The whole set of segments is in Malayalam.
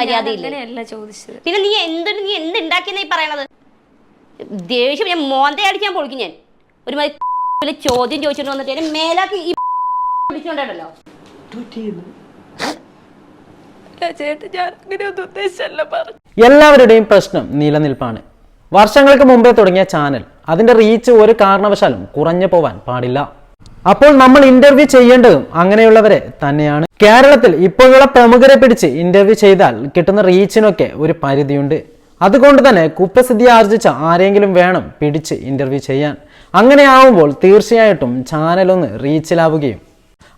മര്യാദയില്ല? ചോദിച്ചത്. പിന്നെ നീ എന്തൊരു നീ എന്ത് ഉണ്ടാക്കിയെന്നാ ഈ പറയണത്? ദേഷ്യം ഞാൻ മോന്തെ അടിക്കാൻ പൊളിക്കും ഞാൻ. ഒരു മാതിരി ചോദ്യം ചോദിച്ചോണ്ട് വന്നിട്ട് എന്നെ മേലാക്കി ഈ പിടിച്ചോണ്ടല്ലോ ചേട്ടൻ ഞാൻ അങ്ങനെ ഒന്നും ഉദ്ദേശിച്ചല്ല പറഞ്ഞു. എല്ലാവരുടെയും പ്രശ്നം നിലനിൽപ്പാണ്. വർഷങ്ങൾക്ക് മുമ്പേ തുടങ്ങിയ ചാനൽ അതിന്റെ റീച്ച് ഒരു കാരണവശാലും കുറഞ്ഞു പോവാൻ പാടില്ല. അപ്പോൾ നമ്മൾ ഇന്റർവ്യൂ ചെയ്യേണ്ടതും അങ്ങനെയുള്ളവരെ തന്നെയാണ്. കേരളത്തിൽ ഇപ്പോഴുള്ള പ്രമുഖരെ പിടിച്ച് ഇന്റർവ്യൂ ചെയ്താൽ കിട്ടുന്ന റീച്ചിനൊക്കെ ഒരു പരിധിയുണ്ട്. അതുകൊണ്ട് തന്നെ കുപ്രസിദ്ധി ആർജിച്ച ആരെങ്കിലും വേണം പിടിച്ച് ഇന്റർവ്യൂ ചെയ്യാൻ. അങ്ങനെ ആവുമ്പോൾ തീർച്ചയായിട്ടും ചാനലൊന്ന് റീച്ചിലാവുകയും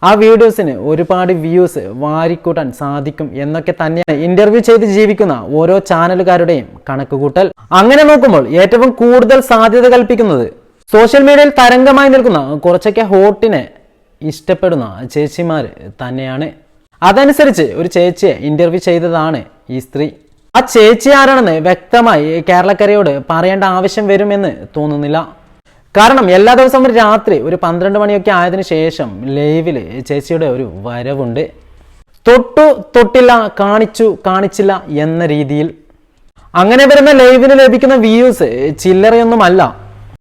ആ വീഡിയോസിന് ഒരുപാട് വ്യൂസ് വാരിക്കൂട്ടാൻ സാധിക്കും എന്നൊക്കെ തന്നെയാണ് ഇന്റർവ്യൂ ചെയ്ത് ജീവിക്കുന്ന ഓരോ ചാനലുകാരുടെയും കണക്കുകൂട്ടൽ. അങ്ങനെ നോക്കുമ്പോൾ ഏറ്റവും കൂടുതൽ സാധ്യത കൽപ്പിക്കുന്നത് സോഷ്യൽ മീഡിയയിൽ തരംഗമായി നിൽക്കുന്ന കുറച്ചൊക്കെ ഹോട്ടിനെ ഇഷ്ടപ്പെടുന്ന ചേച്ചിമാർ തന്നെയാണ്. അതനുസരിച്ച് ഒരു ചേച്ചിയെ ഇന്റർവ്യൂ ചെയ്തതാണ് ഈ സ്ത്രീ. ആ ചേച്ചി ആരാണെന്ന് വ്യക്തമായി കേരളക്കരയോട് പറയേണ്ട ആവശ്യം വരുമെന്ന് തോന്നുന്നില്ല. കാരണം എല്ലാ ദിവസവും രാത്രി ഒരു പന്ത്രണ്ട് മണിയൊക്കെ ആയതിനു ശേഷം ലൈവിൽ ചേച്ചിയുടെ ഒരു വരവുണ്ട്. തൊട്ടു തൊട്ടില്ല കാണിച്ചു കാണിച്ചില്ല എന്ന രീതിയിൽ. അങ്ങനെ വരുന്ന ലൈവിന് ലഭിക്കുന്ന വ്യൂസ് ചില്ലറയൊന്നുമല്ല.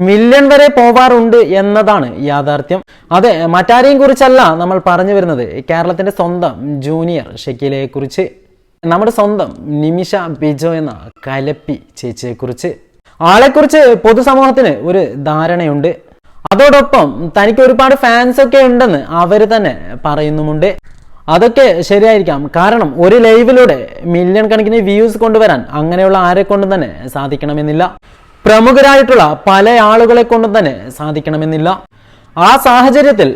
മില്യൺ വരെ പോവാറുണ്ട് എന്നതാണ് യാഥാർത്ഥ്യം. അതെ മറ്റാരെയും കുറിച്ചല്ല നമ്മൾ പറഞ്ഞു വരുന്നത്. കേരളത്തിന്റെ സ്വന്തം ജൂനിയർ ഷക്കീലയെ കുറിച്ച് നമ്മുടെ സ്വന്തം നിമിഷ ബിജോ എന്ന കലപ്പി ചേച്ചിയെക്കുറിച്ച് ആളെക്കുറിച്ച് പൊതുസമൂഹത്തിന് ഒരു ധാരണയുണ്ട്. അതോടൊപ്പം തനിക്ക് ഒരുപാട് ഫാൻസ് ഒക്കെ ഉണ്ടെന്ന് അവർ തന്നെ പറയുന്നുമുണ്ട്. അതൊക്കെ ശരിയായിരിക്കാം. കാരണം ഒരു ലൈവിലൂടെ മില്യൺ കണക്കിന് വ്യൂസ് കൊണ്ടുവരാൻ അങ്ങനെയുള്ള ആരെ കൊണ്ടും തന്നെ സാധിക്കണമെന്നില്ല. പ്രമുഖരായിട്ടുള്ള പല ആളുകളെ കൊണ്ടും തന്നെ സാധിക്കണമെന്നില്ല. ആ സാഹചര്യത്തിൽ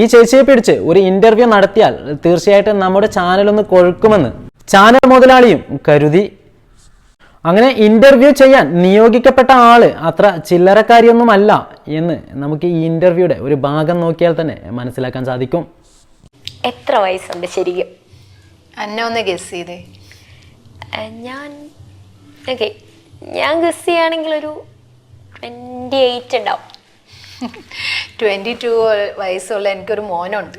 ഈ ചേച്ചിയെ പിടിച്ച് ഒരു ഇന്റർവ്യൂ നടത്തിയാൽ തീർച്ചയായിട്ടും നമ്മുടെ ചാനലൊന്ന് കൊഴുക്കുമെന്ന് ചാനൽ മുതലാളിയും കരുതി. അങ്ങനെ ഇന്റർവ്യൂ ചെയ്യാൻ നിയോഗിക്കപ്പെട്ട ആൾ അത്ര ചില്ലറക്കാരിയൊന്നുമല്ല എന്ന് നമുക്ക് ഈ ഇന്റർവ്യൂയുടെ ഒരു ഭാഗം നോക്കിയാൽ തന്നെ മനസ്സിലാക്കാൻ സാധിക്കും. എത്ര വയസ്സുണ്ട് ശരിക്കും? എന്നെ ഒന്ന് ഗസ് ചെയ്തേ. ഞാൻ ഓക്കെ ഞാൻ ഗസ് ചെയ്യുകയാണെങ്കിൽ ഒരു ട്വന്റി എയ്റ്റ് ഉണ്ടാവും. ട്വന്റി ടു വയസ്സുള്ള എനിക്കൊരു മോനുണ്ട്.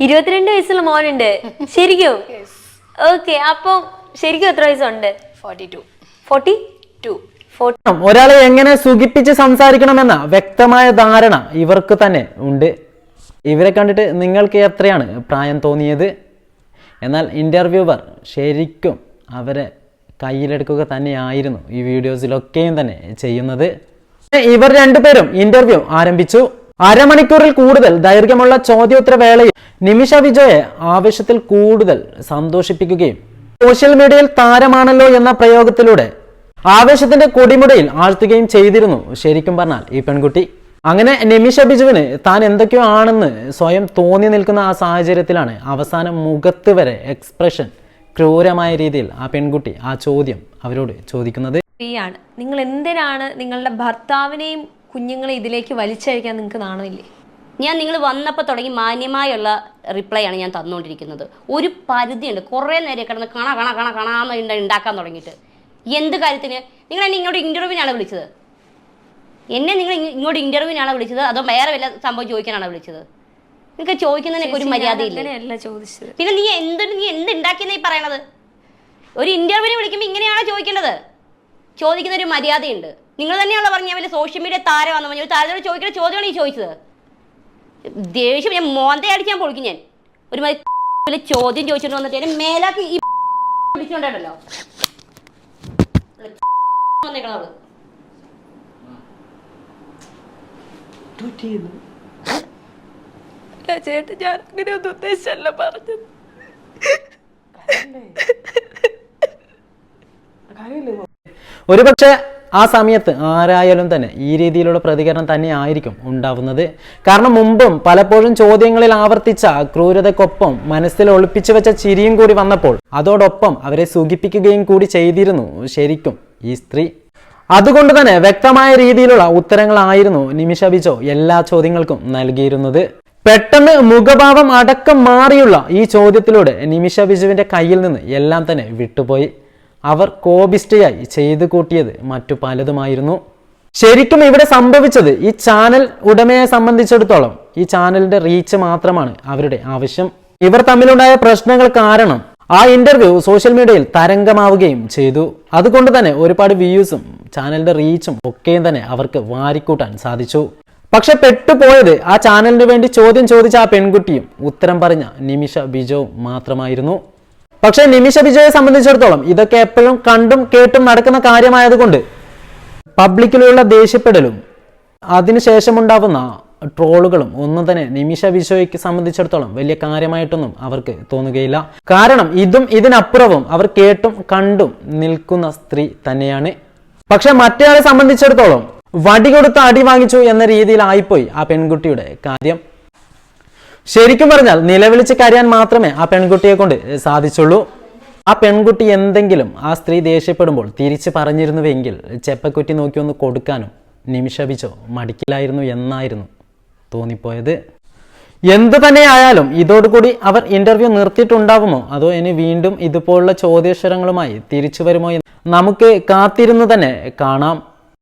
ഇരുപത്തിരണ്ട് വയസ്സുള്ള മോനുണ്ട്. ശരിക്കും? ഓക്കെ അപ്പം ശരിക്കും എത്ര വയസ്സുണ്ട്? ഫോർട്ടി ടു ഫോർട്ടി ടു ഒരാളെ എങ്ങനെ സുഖിപ്പിച്ച് സംസാരിക്കണമെന്ന വ്യക്തമായ ധാരണ ഇവർക്ക് തന്നെ ഉണ്ട്. ഇവരെ കണ്ടിട്ട് നിങ്ങൾക്ക് എത്രയാണ് പ്രായം തോന്നിയത്? എന്നാൽ ഇന്റർവ്യൂവർ ശരിക്കും അവരെ കയ്യിലെടുക്കുക തന്നെയായിരുന്നു ഈ വീഡിയോസിലൊക്കെയും തന്നെ ചെയ്യുന്നത്. ഇവർ രണ്ടുപേരും ഇന്റർവ്യൂ ആരംഭിച്ചു. അരമണിക്കൂറിൽ കൂടുതൽ ദൈർഘ്യമുള്ള ചോദ്യോത്തര വേളയിൽ നിമിഷ വിജയെ ആവശ്യത്തിൽ കൂടുതൽ സന്തോഷിപ്പിക്കുകയും സോഷ്യൽ മീഡിയയിൽ താരമാണല്ലോ എന്ന പ്രയോഗത്തിലൂടെ ആവേശത്തിന്റെ കൊടിമുടയിൽ ആഴ്ത്തുകയും ചെയ്തിരുന്നു ശരിക്കും പറഞ്ഞാൽ ഈ പെൺകുട്ടി. അങ്ങനെ നിമിഷ ബിജുവിന് താൻ എന്തൊക്കെയോ ആണെന്ന് സ്വയം തോന്നി നിൽക്കുന്ന ആ സാഹചര്യത്തിലാണ് അവസാനം മുഖത്ത് വരെ എക്സ്പ്രഷൻ ക്രൂരമായ രീതിയിൽ ആ പെൺകുട്ടി ആ ചോദ്യം അവരോട് ചോദിക്കുന്നത് സ്ത്രീയാണ്. നിങ്ങൾ എന്തിനാണ് നിങ്ങളുടെ ഭർത്താവിനെയും കുഞ്ഞുങ്ങളെ ഇതിലേക്ക് വലിച്ചഴിക്കാൻ നിങ്ങൾക്ക് നാണമില്ലേ? ഞാൻ നിങ്ങൾ വന്നപ്പോൾ തുടങ്ങി മാന്യമായുള്ള റിപ്ലൈ ആണ് ഞാൻ തന്നുകൊണ്ടിരിക്കുന്നത്. ഒരു പരിധിയുണ്ട്. കുറേ നേരം കിടന്ന് കണ കണ കണ കണാന്ന് ഉണ്ടാക്കാൻ തുടങ്ങിയിട്ട്. എന്ത് കാര്യത്തിന്? നിങ്ങൾ എന്നെ ഇങ്ങോട്ട് ഇന്റർവ്യൂവിനാണ് വിളിച്ചത്? എന്നെ നിങ്ങൾ ഇങ്ങോട്ട് ഇന്റർവ്യൂവിനാണ് വിളിച്ചത്? അതോ വേറെ വല്ല സംഭവം ചോദിക്കാനാണ് വിളിച്ചത്? നിങ്ങൾക്ക് ചോദിക്കുന്നതിനൊക്കെ ഒരു മര്യാദ ഇല്ല ചോദിച്ചത്. പിന്നെ നീ എന്തൊരു നീ എന്ത് ഉണ്ടാക്കിയെന്നാ ഈ പറയണത്? ഒരു ഇന്റർവ്യൂവിനെ വിളിക്കുമ്പോൾ ഇങ്ങനെയാണോ ചോദിക്കേണ്ടത്? ചോദിക്കുന്ന ഒരു മര്യാദയുണ്ട്. നിങ്ങൾ തന്നെയാണല്ലോ പറഞ്ഞ വലിയ സോഷ്യൽ മീഡിയ താരമാണെന്ന് പറഞ്ഞു. ഒരു താരത്തോട് ചോദിക്കുന്ന ചോദ്യമാണ് ഈ ചോദിച്ചത്. ദേഷ്യം ഞാൻ മോന്തെ അടിക്കാൻ പൊളിക്കും ഞാൻ. ഒരു മതി വലിയ ചോദ്യം ചോദിച്ചിട്ട് വന്നിട്ട് എന്നെ മേലാക്കി ഈ പിടിച്ചോണ്ടല്ലോ വന്നേക്കണത് ചേട്ടൻ ഞാൻ അങ്ങനെ ഒന്നും ഉദ്ദേശിച്ചല്ല പറഞ്ഞത്. ഒരുപക്ഷെ ആ സമയത്ത് ആരായാലും തന്നെ ഈ രീതിയിലുള്ള പ്രതികരണം തന്നെ ആയിരിക്കും ഉണ്ടാവുന്നത്. കാരണം മുമ്പും പലപ്പോഴും ചോദ്യങ്ങളിൽ ആവർത്തിച്ച ക്രൂരതയ്ക്കൊപ്പം മനസ്സിൽ ഒളിപ്പിച്ചു വെച്ച ചിരിയും കൂടി വന്നപ്പോൾ അതോടൊപ്പം അവരെ സുഖിപ്പിക്കുകയും കൂടി ചെയ്തിരുന്നു ശരിക്കും ഈ സ്ത്രീ. അതുകൊണ്ട് തന്നെ വ്യക്തമായ രീതിയിലുള്ള ഉത്തരങ്ങളായിരുന്നു നിമിഷ ബിജോ എല്ലാ ചോദ്യങ്ങൾക്കും നൽകിയിരുന്നത്. പെട്ടെന്ന് മുഖഭാവം അടക്കം മാറിയുള്ള ഈ ചോദ്യത്തിലൂടെ നിമിഷ ബിജുവിന്റെ കയ്യിൽ നിന്ന് എല്ലാം തന്നെ വിട്ടുപോയി. അവർ കോപിസ്റ്റയായി ചെയ്തു കൂട്ടിയത് മറ്റു പലതുമായിരുന്നു. ശരിക്കും ഇവിടെ സംഭവിച്ചത് ഈ ചാനൽ ഉടമയെ സംബന്ധിച്ചിടത്തോളം ഈ ചാനലിന്റെ റീച്ച് മാത്രമാണ് അവരുടെ ആവശ്യം. ഇവർ തമ്മിലുണ്ടായ പ്രശ്നങ്ങൾ കാരണം ആ ഇന്റർവ്യൂ സോഷ്യൽ മീഡിയയിൽ തരംഗമാവുകയും ചെയ്തു. അതുകൊണ്ട് തന്നെ ഒരുപാട് വ്യൂസും ചാനലിന്റെ റീച്ചും ഒക്കെയും തന്നെ അവർക്ക് വാരിക്കൂട്ടാൻ സാധിച്ചു. പക്ഷെ പെട്ടുപോയത് ആ ചാനലിന് വേണ്ടി ചോദ്യം ചോദിച്ച ആ പെൺകുട്ടിയും ഉത്തരം പറഞ്ഞ നിമിഷ ബിജോ മാത്രമായിരുന്നു. പക്ഷെ നിമിഷ ബിജോയെ സംബന്ധിച്ചിടത്തോളം ഇതൊക്കെ എപ്പോഴും കണ്ടും കേട്ടും നടക്കുന്ന കാര്യമായതുകൊണ്ട് പബ്ലിക്കിലുള്ള ദേഷ്യപ്പെടലും അതിനുശേഷമുണ്ടാവുന്ന ട്രോളുകളും ഒന്നും തന്നെ നിമിഷ ബിജോയ്ക്ക് സംബന്ധിച്ചിടത്തോളം വലിയ കാര്യമായിട്ടൊന്നും അവർക്ക് തോന്നുകയില്ല. കാരണം ഇതും ഇതിനപ്പുറവും അവർ കേട്ടും കണ്ടും നിൽക്കുന്ന സ്ത്രീ തന്നെയാണ്. പക്ഷെ മറ്റേയാളെ സംബന്ധിച്ചിടത്തോളം വടി കൊടുത്ത് അടി വാങ്ങിച്ചു എന്ന രീതിയിലായിപ്പോയി ആ പെൺകുട്ടിയുടെ കാര്യം. ശരിക്കും പറഞ്ഞാൽ നിലവിളിച്ച് കരയാൻ മാത്രമേ ആ പെൺകുട്ടിയെ കൊണ്ട് സാധിച്ചുള്ളൂ. ആ പെൺകുട്ടി എന്തെങ്കിലും ആ സ്ത്രീ ദേഷ്യപ്പെടുമ്പോൾ തിരിച്ച് പറഞ്ഞിരുന്നുവെങ്കിൽ ചെപ്പക്കുറ്റി നോക്കി ഒന്ന് കൊടുക്കാനും നിമിഷപിച്ചോ മടിക്കില്ലായിരുന്നു എന്നായിരുന്നു തോന്നിപ്പോയത്. എന്തു തന്നെ ആയാലും ഇതോടുകൂടി അവർ ഇന്റർവ്യൂ നിർത്തിയിട്ടുണ്ടാവുമോ? അതോ ഇനി വീണ്ടും ഇതുപോലുള്ള ചോദ്യക്ഷരങ്ങളുമായി തിരിച്ചു വരുമോ എന്ന് നമുക്ക് കാത്തിരുന്നു തന്നെ കാണാം.